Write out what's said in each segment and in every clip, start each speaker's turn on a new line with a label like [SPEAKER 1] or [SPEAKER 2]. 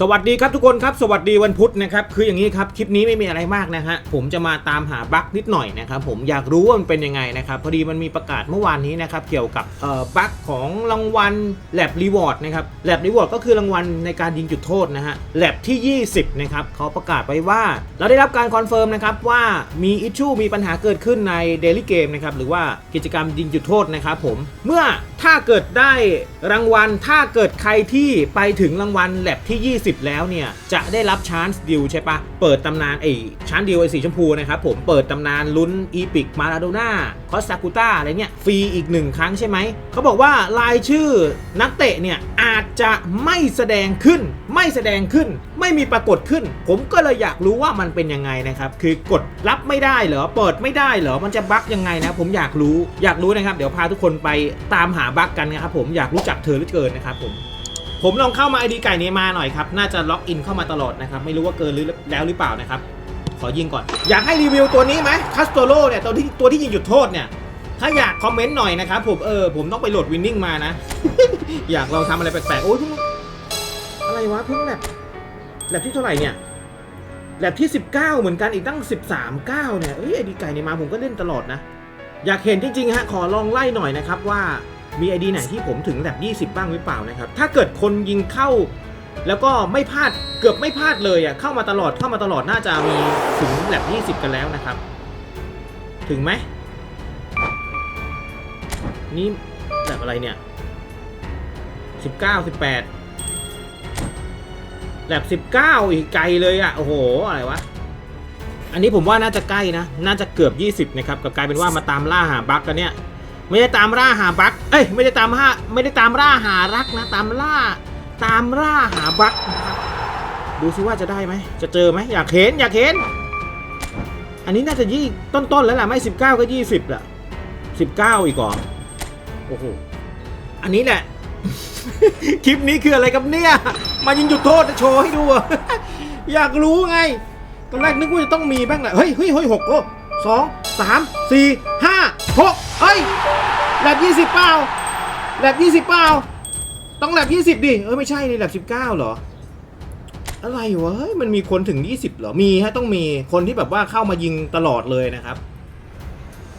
[SPEAKER 1] สวัสดีครับทุกคนครับ สวัสดีวันพุธนะครับคืออย่างนี้ครับคลิปนี้ไม่มีอะไรมากนะฮะผมจะมาตามหาบั๊กนิดหน่อยนะครับผมอยากรู้ว่ามันเป็นยังไงนะครับพอดีมันมีประกาศเมื่อวานนี้นะครับเกี่ยวกับเอ่อบั๊กของรางวัลแลบรีวอร์ดนะครับแลบรีวอร์ดก็คือรางวัลในการยิงจุดโทษนะฮะแลบที่ 20นะครับเขาประกาศไว้ว่า เราได้รับการคอนเฟิร์มนะครับว่ามีอิชชูมีปัญหาเกิดขึ้นในเดลี่เกมนะครับหรือว่ากิจกรรมยิงจุดโทษนะครับผมเมื่อถ้าเกิดได้รางวัลถ้าเกิดใครที่ไปถึงรางวัลแลบที่ 20แล้วเนี่ย จะได้รับชานส์ดิวใช่ปะเปิดตำนานไอ้ชานดิวไอ้สีชมพูนะครับผมเปิดตำนานลุ้นอีพิกมาราโดน่าคอสซากุต้าอะไรเนี่ยฟรีอีกหนึ่งครั้งใช่ไหม เขาบอกว่ารายชื่อนักเตะเนี่ยอาจจะไม่แสดงขึ้น ไม่แสดงขึ้น ไม่มีปรากฏขึ้น ผมก็เลยอยากรู้ว่ามันเป็นยังไงนะครับ คือกดรับไม่ได้เหรอ เปิดไม่ได้เหรอ มันจะบั๊กยังไงนะ ผมอยากรู้ อยากรู้นะครับ เดี๋ยวพาทุกคนไปตามหาบั๊กกันนะครับผม อยากรู้จักเธอเหลือเกินนะครับผม ผมลองเข้ามาไอดีไก่นี้มาหน่อยครับ น่าจะล็อกอินเข้ามาตลอดนะครับ ไม่รู้ว่าเกินหรือแล้วหรือเปล่านะครับ ขอยิงก่อน อยากให้รีวิวตัวนี้ไหมคัสโตโรเนี่ยตัวที่ตัวที่ยิงหยุดโทษเนี่ย ถ้าอยากคอมเมนต์หน่อยนะครับผมเออผมต้องไปโหลดวินนิ่งมานะ อยากลองทำอะไรแปลกๆโอ้ยพิ่งอะไรวะเพิ่งแลบแลบที่เท่าไหร่เนี่ยแลบที่ 19 เหมือนกันอีกตั้ง 13 9เนี่ยเอ้ยไอดีไก่ในมาผมก็เล่นตลอดนะ อยากเห็นจริงๆฮะขอลองไล่หน่อยนะครับว่า มีไอดีไหนที่ผมถึงแลบ20 บ้างหรือเปล่านะครับ ถ้าเกิดคนยิงเข้า แล้วก็ไม่พลาดเกือบไม่พลาดเลยอะเข้ามาตลอดเข้ามาตลอดน่าจะมีถึงแลบ20 กันแล้วนะครับ ถึงไหมนี่แบบอะไรเนี่ยสิบเก้าสิบแบบเก้าอีกไกลเลยอะ่ะ โอ้โห อะไรวะ อันนี้ผมว่าน่าจะใกล้นะ น่าจะเกือบ 20 นะครับ กับกลายเป็นว่ามาตามล่าหาบั๊กกันเนี่ย ไม่ได้ตามล่าหาบักเอ้ยไม่ได้ตามหาไม่ได้ตามล่าหารักนะ ตามล่าตามล่าหาบักนะครับดูซิว่าจะได้ไหมจะเจอไหมอยากเห็นอยากเห็น อันนี้น่าจะยี่ต้นๆแล้วล่ะไม่ 19 ก็ 20ละ19 อีกก่อนโอ้โหอันนี้แหละ คลิปนี้คืออะไรครับเนี่ย มายิงจุดโทษโชว์ให้ดูอะอยากรู้ไงตอนแรกนึกว่าจะต้องมีบ้างแหละเฮ้ยเฮ้ยหกโอ้สองสามสี่ห้าหก เฮ้ยแลบยี่สิบเปล่าแลบยี่สิบเปล่าต้องแลบยี่สิบดิ เออไม่ใช่นี่แลบสิบเก้าเหรอ อะไรวะ เฮ้ยมันมีคนถึง20เหรอ มีฮะต้องมีคนที่แบบว่าเข้ามายิงตลอดเลยนะครับ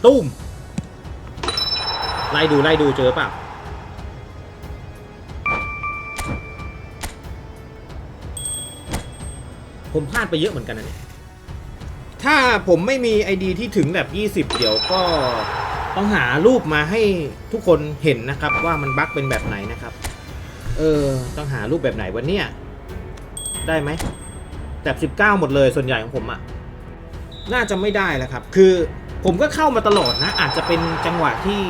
[SPEAKER 1] ตุ้ม ไล่ดูไล่ดูเจอเปล่าผมพลาดไปเยอะเหมือนกันนะเนี่ย ถ้าผมไม่มีไอดีที่ถึงแบบ 20 เดี๋ยวก็ ต้องหารูปมาให้ทุกคนเห็นนะครับ ว่ามันบั๊กเป็นแบบไหนนะครับ เออ ต้องหารูปแบบไหนวันเนี้ยได้ไหมแบบ19หมดเลยส่วนใหญ่ของผมอะน่าจะไม่ได้แล้วครับ คือผมก็เข้ามาตลอดนะ อาจจะเป็นจังหวะที่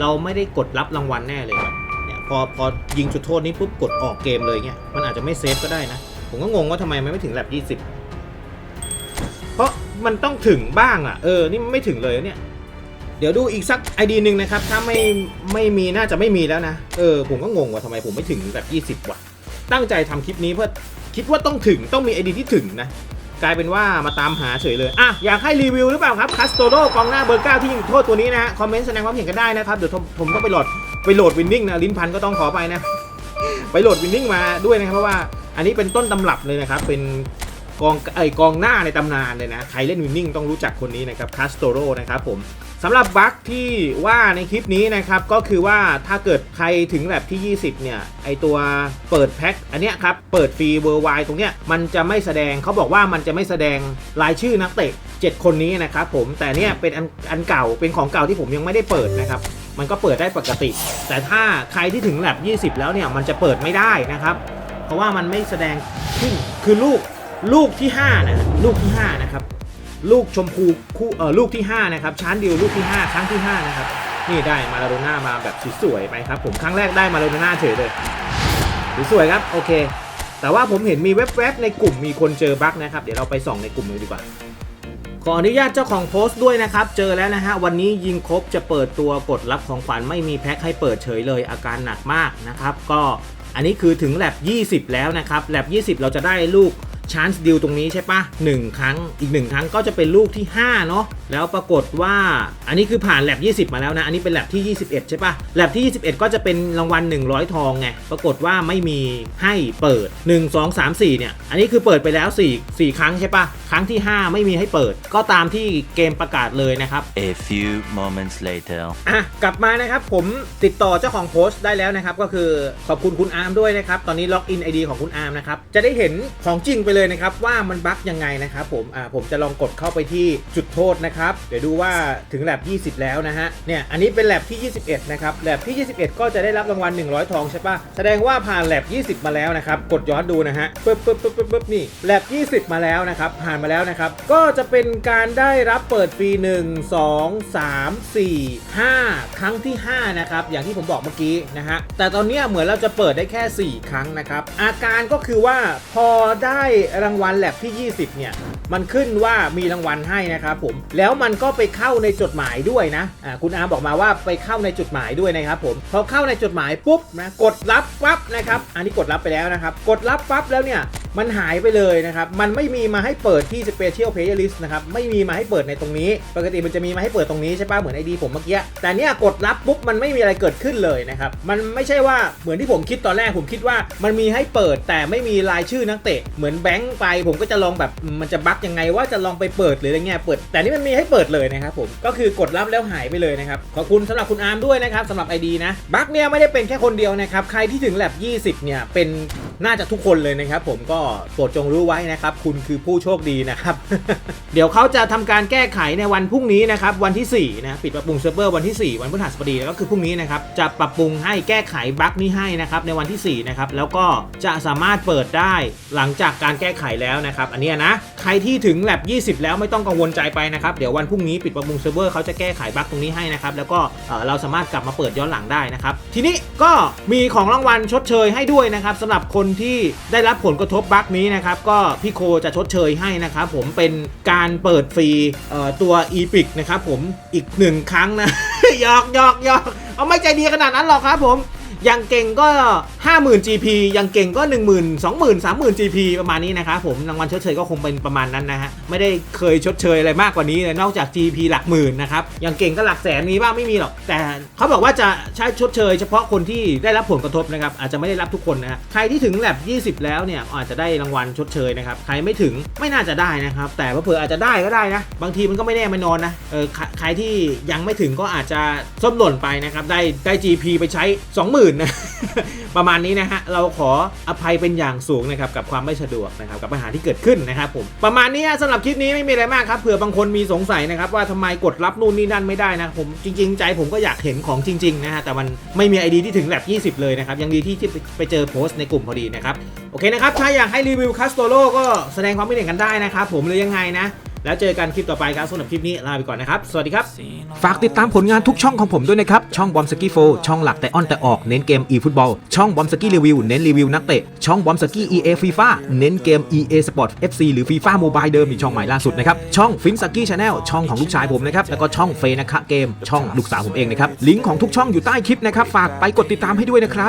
[SPEAKER 1] เราไม่ได้กดรับรางวัลแน่เลยครับเนี่ยพอพอยิงจุดโทษนี้ปุ๊บกดออกเกมเลยเงี้ยมันอาจจะไม่เซฟก็ได้นะ ผมก็งงว่าทำไมมันไม่ถึงแลบ20เพราะมันต้องถึงบ้างอะ่ะเออนี่ไม่ถึงเลยเนี่ย เดี๋ยวดูอีกสักไอดีหนึ่งนะครับ ถ้าไม่ไม่มีน่าจะไม่มีแล้วนะ เออ ผมก็งงว่าทำไมผมไม่ถึงแบบ 20 ว่ะ ตั้งใจทำคลิปนี้เพื่อคิดว่าต้องถึงต้องมีไอดีที่ถึงนะ กลายเป็นว่ามาตามหาเฉยเลย อะ อยากให้รีวิวหรือเปล่าครับคัสโตโรกองหน้าเบอร์เก้าที่ยิงโทษตัวนี้นะฮะ คอมเมนต์แสดงความเห็นกันได้นะครับ เดี๋ยวผมต้องไปโหลดไปโหลดวินนิ่งนะ ลิ้นพันก็ต้องขอไปนะ ไปโหลดวินนิ่งมาด้วยนะครับเพราะว่าอันนี้เป็นต้นตำรับเลยนะครับ เป็นกองไอกองหน้าในตำนานเลยนะ ใครเล่นวินนิ่งต้องรู้จักคนนี้นะครับคัสโตโรนะครับผม สำหรับบั๊กที่ว่าในคลิปนี้นะครับก็คือว่าถ้าเกิดใครถึงแบบที่ 20 เนี่ย ไอตัวเปิดแพ็คอันเนี้ยครับ เปิดฟรีเวอร์ไวตรงเนี้ยมันจะไม่แสดงเขาบอกว่ามันจะไม่แสดงรายชื่อนักเตะ 7 คนนี้นะครับผมแต่เนี่ยเป็นอันอันเก่าเป็นของเก่าที่ผมยังไม่ได้เปิดนะครับมันก็เปิดได้ปกติ แต่ถ้าใครที่ถึงแลบ20 แล้วเนี่ยมันจะเปิดไม่ได้นะครับ เพราะว่ามันไม่แสดงขึ้นคือลูกลูกที่5นะลูกที่5นะครับ ลูกชมพูคู่เออลูกที่ 5 นะครับชั้นเดียวลูกที่ 5 ครั้งที่ 5 นะครับ นี่ได้มาลาโดน่ามาแบบสวยๆไปครับ ผมครั้งแรกได้มาลาโดน่าเฉยเลยสวยๆครับ โอเค แต่ว่าผมเห็นมีแวบๆในกลุ่มมีคนเจอบั๊กนะครับ เดี๋ยวเราไปส่องในกลุ่มเลยดีกว่าขออนุญาตเจ้าของโพสต์ด้วยนะครับ เจอแล้วนะฮะ วันนี้ยิงครบจะเปิดตัวกดรับของขวัญไม่มีแพ็คให้เปิดเฉยเลยอาการหนักมากนะครับ ก็อันนี้คือถึงแลบ20 แล้วนะครับแลบ20 เราจะได้ลูก ชานส์ดิวตรงนี้ใช่ปะหนึ่งครั้งอีกหนึ่งครั้งก็จะเป็นลูกที่ 5 เนาะแล้วปรากฏว่าอันนี้คือผ่านแลบ20 มาแล้วนะ อันนี้เป็นแลบที่ 21 ใช่ปะแลบที่ 21 ก็จะเป็นรางวัล 100 ทองไงปรากฏว่าไม่มีให้เปิด 1 2 3 4 เนี่ย อันนี้คือเปิดไปแล้ว 4 4 ครั้งใช่ปะครั้งที่ 5 ไม่มีให้เปิด ก็ตามที่เกมประกาศเลยนะครับ
[SPEAKER 2] A few moments later.
[SPEAKER 1] อะกลับมานะครับผมติดต่อเจ้าของโพสต์ได้แล้วนะครับก็คือขอบคุณคุณอาร์มด้วยนะครับตอนนี้ล็อกอิน ID ของคุณอาร์มนะครับจะได้เห็นของจริงไปเลยนะครับว่ามันบั๊กยังไงนะครับผมอ่าผมจะลองกดเข้าไปที่จุดโทษนะครับ เดี๋ยวดูว่าถึงแลบ20 แล้วนะฮะเนี่ยอันนี้เป็นแลบที่ 21 นะครับแลบที่ 21 ก็จะได้รับรางวัล 100 ทองใช่ปะแสดงว่าผ่านแลบ20 มาแล้วนะครับ กดย้อนดูนะฮะปึ๊บปึ๊บปึ๊บปึ๊บปึ๊บนี่แลบ20 มาแล้วนะครับ ผ่านมาแล้วนะครับ ก็จะเป็นการได้รับเปิดฟรี 1 2 3 4 5 ครั้งที่ 5 นะครับ อย่างที่ผมบอกเมื่อกี้นะฮะแต่ตอนนี้เหมือนเราจะเปิดได้แค่ 4 ครั้งนะครับอาการก็คือว่าพอได้รางวัลแลบที่ 20 เนี่ย มันขึ้นว่ามีรางวัลให้นะครับผม แล้วมันก็ไปเข้าในจดหมายด้วยนะ อ่า คุณอาบอกมาว่าไปเข้าในจดหมายด้วยนะครับผม พอเข้าในจดหมายปุ๊บนะ กดรับปั๊บนะครับ อันนี้กดรับไปแล้วนะครับ กดรับปั๊บแล้วเนี่ยมันหายไปเลยนะครับ มันไม่มีมาให้เปิดที่ Special Player List นะครับ ไม่มีมาให้เปิดในตรงนี้ ปกติมันจะมีมาให้เปิดตรงนี้ใช่ป่ะ เหมือนไอดีผมเมื่อกี้ แต่เนี่ยกดรับปุ๊บ มันไม่มีอะไรเกิดขึ้นเลยนะครับ มันไม่ใช่ว่าเหมือนที่ผมคิดตอนแรก ผมคิดว่ามันมีให้เปิดแต่ไม่มีรายชื่อนักเตะ เหมือนแบงค์ไปผมก็จะลองแบบมันจะบั๊กยังไงว่าจะลองไปเปิดหรืออะไรเงี้ยเปิด แต่นี่มันมีให้เปิดเลยนะครับผมก็คือกดรับแล้วหายไปเลยนะครับขอบคุณสำหรับคุณอาร์มด้วยนะครับสำหรับ ID นะบั๊กเนี่ยไม่ได้เป็นแค่คนเดียวนะครับใครที่ถึงแลบ20 เนี่ยเป็น น่าจะทุกคนเลยนะครับ ผมก็โปรดจงรู้ไว้นะครับ คุณคือผู้โชคดีนะครับ เดี๋ยวเขาจะทำการแก้ไขในวันพรุ่งนี้นะครับ วันที่4นะปิดปรับปรุงเซิร์ฟเวอร์วันที่ 4 วันพฤหัสบดีแล้วก็คือพรุ่งนี้นะครับจะปรับปรุงให้แก้ไขบั๊กนี้ให้นะครับในวันที่4นะครับแล้วก็จะสามารถเปิดได้หลังจากการแก้ไขแล้วนะครับอันนี้นะใครที่ถึงแลบ20 แล้วไม่ต้องกังวลใจไปนะครับเดี๋ยววันพรุ่งนี้ปิดปรับปรุงเซิร์ฟเวอร์เขาจะแก้ไขบั๊กตรงนี้ให้นะครับแล้วก็เอ่อเราสามารถกลับมาเปิดย้อนหลังได้นะครับทีนี้ก็มีของรางวัลชดเชยให้ด้วยนะครับสำหรับคนที่ได้รับผลกระทบบั๊กนี้นะครับ ก็พี่โคจะชดเชยให้นะครับ ผมเป็นการเปิดฟรีตัว e p i c นะครับผมอีกหนึ่งครั้งนะยอกยอกยอกเอาไม่ใจดีขนาดนั้นหรอกครับผม อย่างเก่งก็ 50,000 GP อย่างเก่งก็ 10,000 20,000 30,000 GP ประมาณนี้นะครับผมรางวัลชดเชยก็คงเป็นประมาณนั้นนะฮะไม่ได้เคยชดเชยอะไรมากกว่านี้เลยนอกจาก GP หลักหมื่นนะครับอย่างเก่งก็หลักแสนมีบ้างไม่มีหรอก แต่เขาบอกว่าจะใช้ชดเชย เฉพาะคนที่ได้รับผลกระทบนะครับอาจจะไม่ได้รับทุกคนนะฮะใครที่ถึงแลบ20 แล้วเนี่ยอาจจะได้รางวัลชดเชยนะครับใครไม่ถึงไม่น่าจะได้นะครับแต่เผื่ออาจจะได้ก็ได้นะบางทีมันก็ไม่แน่ไม่นอนนะเออใครใครที่ยังไม่ถึงก็อาจจะส้มหล่นไปนะครับได้ได้ GP ไปใช้ 20,000นะ ประมาณนี้นะฮะ เราขออภัยเป็นอย่างสูงนะครับกับความไม่สะดวกนะครับกับปัญหาที่เกิดขึ้นนะครับผม ประมาณนี้ฮะสำหรับคลิปนี้ไม่มีอะไรมากครับเผื่อบางคนมีสงสัยนะครับว่าทำไมกดรับนู่นนี่นั่นไม่ได้นะผมจริง ๆ ใจผมก็อยากเห็นของจริงๆนะฮะแต่มันไม่มีไอดีที่ถึงแลบ20 เลยนะครับยังดีที่ที่ไปเจอโพสต์ในกลุ่มพอดีนะครับโอเคนะครับถ้าอยากให้รีวิวคัสโตโลก็แสดงความคิดเห็นกันได้นะครับผมหรือยังไงนะ แล้วเจอกันคลิปต่อไปครับสำหรับคลิปนี้ลาไปก่อนนะครับ สวัสดีครับ
[SPEAKER 3] ฝากติดตามผลงานทุกช่องของผมด้วยนะครับ ช่องบอมสกี้โฟช่องหลักแต่ออนแต่ออกเน้นเกม e ฟุตบอลช่องบอมสกี้รีวิวเน้นรีวิวนักเตะช่องบอมสกี้ EA FIFA เน้นเกม EA Sport FC หรือ FIFA Mobile เดิมมีช่องใหม่ล่าสุดนะครับช่องฟินสกี้ชาแนลช่องของลูกชายผมนะครับแล้วก็ช่องเฟนะคะเกมช่องลูกสาวผมเองนะครับลิงก์ของทุกช่องอยู่ใต้คลิปนะครับฝากไปกดติดตามให้ด้วยนะครับ